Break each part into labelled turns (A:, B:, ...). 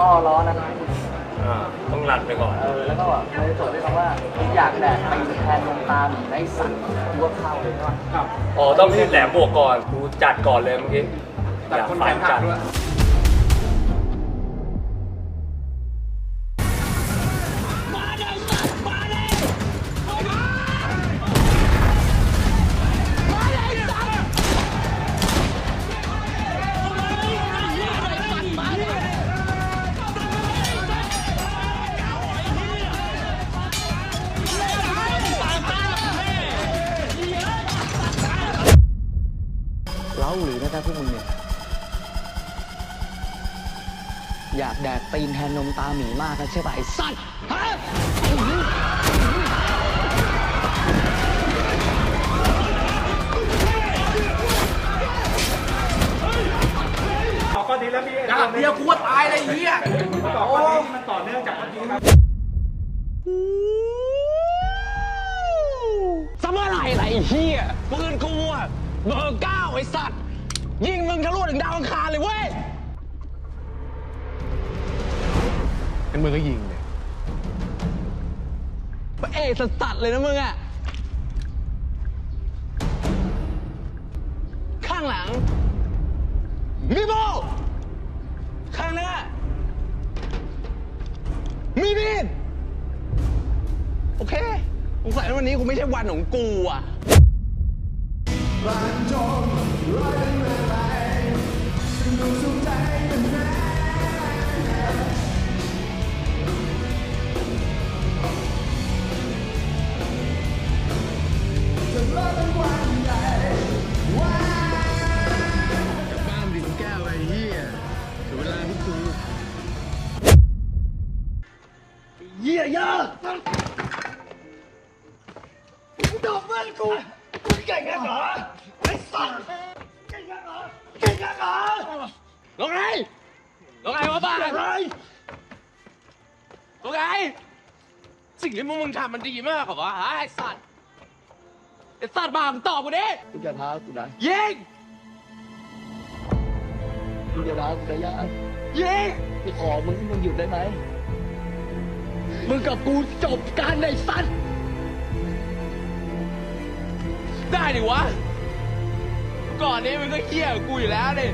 A: ท่อร้อนนะครับ
B: อ่าต้องรันไปก่อน
A: เออแล้วก็ในส่วนที่คำว่าอยากแดดไปแทนดวงตาหมีในสัตว์ตัวเข้าเลยใช่ไหม
C: ครับ
B: อ๋อ ต้องที่แหลมบวกก่อน กูจัดก่อนเลยเมื่อกี้
C: ตัด
B: อยาก
C: คน
B: ฝั
C: แข
B: น
C: นหั
B: จั
C: ก
B: ด
C: ด้วย
A: เล้าหรือนะจ๊ะพวกมึงเนี่ย อยากแดกตีนแทนนมตาหมีมากนะใช่ป่ะไอ้สัตว์ฮะ
C: ดีแล้วพี่
D: ดาบเดียวกูว่าตายเลยเฮีย
C: ต่อก็ดีมันต่อเนื่องจากเมื่อกี้ครับ
E: สมัยไรไรเฮียปืนกูอะ เบอร์เก้าไอ้สัตว์ ยิงมึงทะลุถึงดาวอังคารเลยเว้ยงั้นมึงก็ยิงเลยพระเอกสัตว์ๆเลยนะมึงอะข้างหลังมีโบข้างหน้ามีมีดโอเคสงสัยว่าวันนี้กูไม่ใช่วันของกูอะ บ้านดินแก้วไอ้ ล
A: งไอ้สัตว์เก่งกันเหรอเก่งกันเหรอ
E: ลงไงลงไงวะบ้า
A: อะไร
E: ลงไงสิ่งที่มึงมึงทำมันดีมากเหรอวะไอ้สัตว์ไอ้สัตว์บ้ามึงตอบกูดิ
A: กูจะท้ากูนะ
E: ยิง
A: กูจะท้ากูจะยาก
E: ยิง
A: กูขอมึงมึงหยุดได้ไหมมึงกับกูจบการในสัตว์
E: ได้ดิวะ ก่อนนี้มันก็เหี้ยกูอยู่แล้วดิ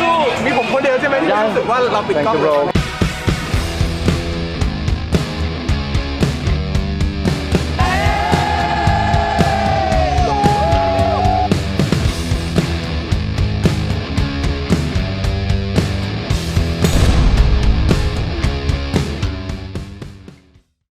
C: สู้ มีผมคนเดียวใช่ไหมที่รู้สึกว่าเราปิดกล้อง